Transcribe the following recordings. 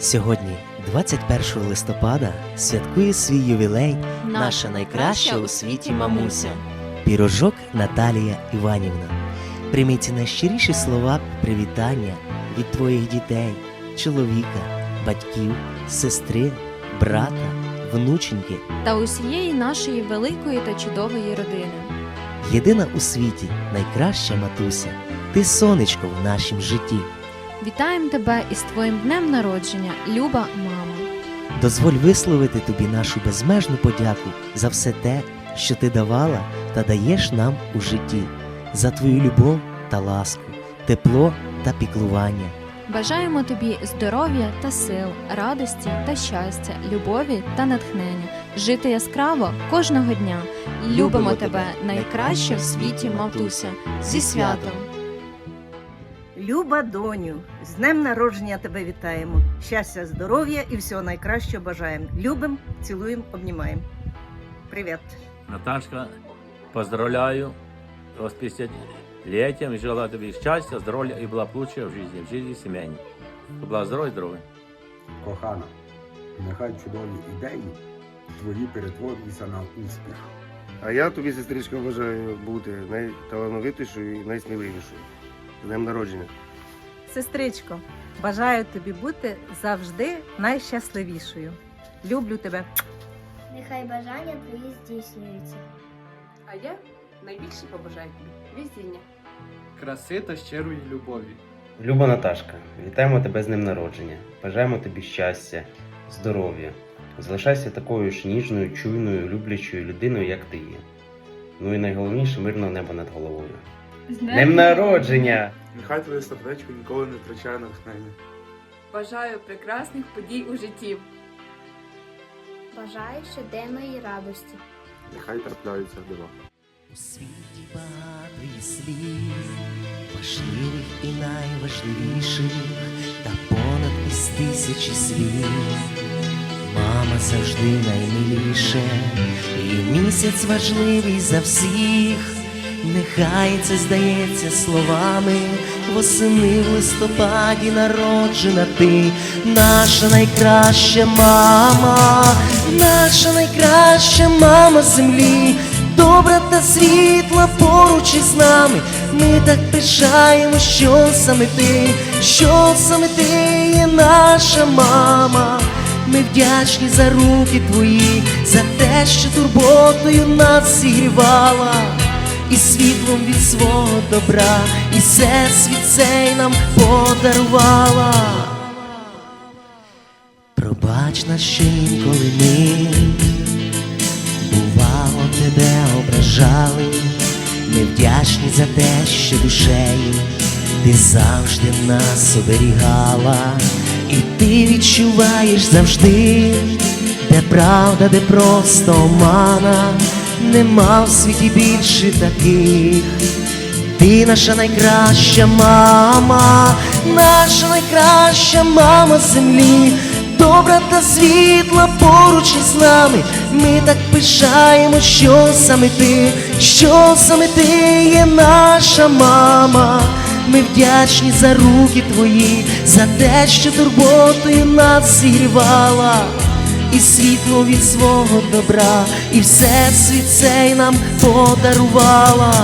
Сьогодні, 21 листопада, святкує свій ювілей наша найкраща у світі мамуся. Пірожок Наталія Іванівна. Прийміть найщиріші слова привітання від твоїх дітей, чоловіка, батьків, сестри, брата, внученьки. та усієї нашої великої та чудової родини. Єдина у світі найкраща матуся. Ти сонечко в нашім житті. Вітаємо тебе із твоїм днем народження, люба мама. Дозволь висловити тобі нашу безмежну подяку за все те, що ти давала та даєш нам у житті, за твою любов та ласку, тепло та піклування. Бажаємо тобі здоров'я та сил, радості та щастя, любові та натхнення, жити яскраво кожного дня. Любимо тебе найкраще в світі, матуся. Зі святом! Люба доню, з днем народження тебе вітаємо. Щастя, здоров'я і всього найкращого бажаємо. Любим, цілуємо, обнімаємо. Привіт. Наташка, поздравляю вас с 50-летием и желаю тебе счастья, здоровья и благополучия в жизни, в жизни семейной. Була здорова і здорова. Кохана, нехай чудові ідеї твої перетворюються на успіх. А я тобі, сестричка, бажаю бути найталановитішою і найсміливішою. З днем народження. Сестричко, бажаю тобі бути завжди найщасливішою. Люблю тебе. Нехай бажання твої здійснюються. А я найбільше побажаю тобі везіння. краси та щирої любові. Люба Наташка, вітаємо тебе з днем народження. Бажаємо тобі щастя, здоров'я. Залишайся такою ж ніжною, чуйною, люблячою людиною, як ти є. Ну і найголовніше мирного неба над головою. З днем народження! Нехай твоє сердечко ніколи не втрачає натхнення. Бажаю прекрасних подій у житті. Бажаю щоденної радості. Нехай трапляються дива. У світі багато є слів, важливих і найважливіших, та понад із тисячі слів. Мама завжди наймиліше, і місяць важливий за всіх. Нехай це здається словами, восени в листопаді народжена ти, наша найкраща мама, наша найкраща мама землі, добра та світла поруч із нами. Ми так пишаємо, що саме ти, що саме ти є наша мама. Ми вдячні за руки твої, за те, що турботою нас зігрівала, і світлом від свого добра, і всесвіт цей нам подарувала. Пробач нас, що інколи ми. Бувало тебе ображали, невдячні за те, що душею ти завжди нас оберігала, і ти відчуваєш завжди, де правда, де просто омана, нема в світі більше таких. Ти наша найкраща мама, наша найкраща мама землі, добра та світла поруч із нами. Ми так пишаємо, що саме ти, що саме ти є наша мама. Ми вдячні за руки твої, за те, що турботою нас зігрівала, і світло від свого добра, і все світ цей нам подарувала.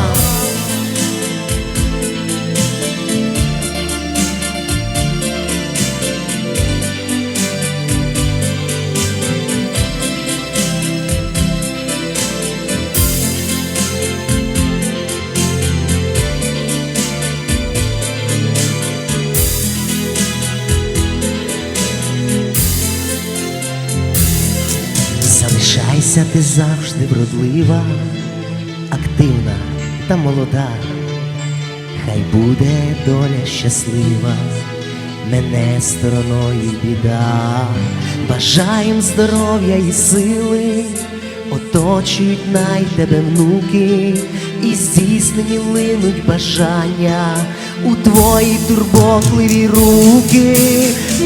Залишайся ти завжди вродлива, активна та молода, хай буде доля щаслива, мене стороною біда, бажаєм здоров'я і сили, оточують най тебе внуки, і здійснені линуть бажання у твої турботливі руки,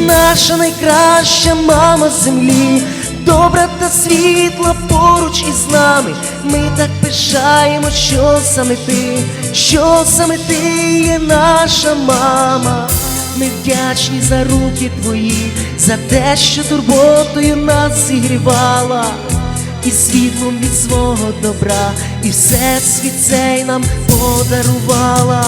наша найкраща мама землі добра та світла поруч із нами. Ми так пишаємо, що саме ти, що саме ти є наша мама. ми вдячні за руки твої, за те, що турботою нас зігрівала, і світлом від свого добра, і все світ цей нам подарувала.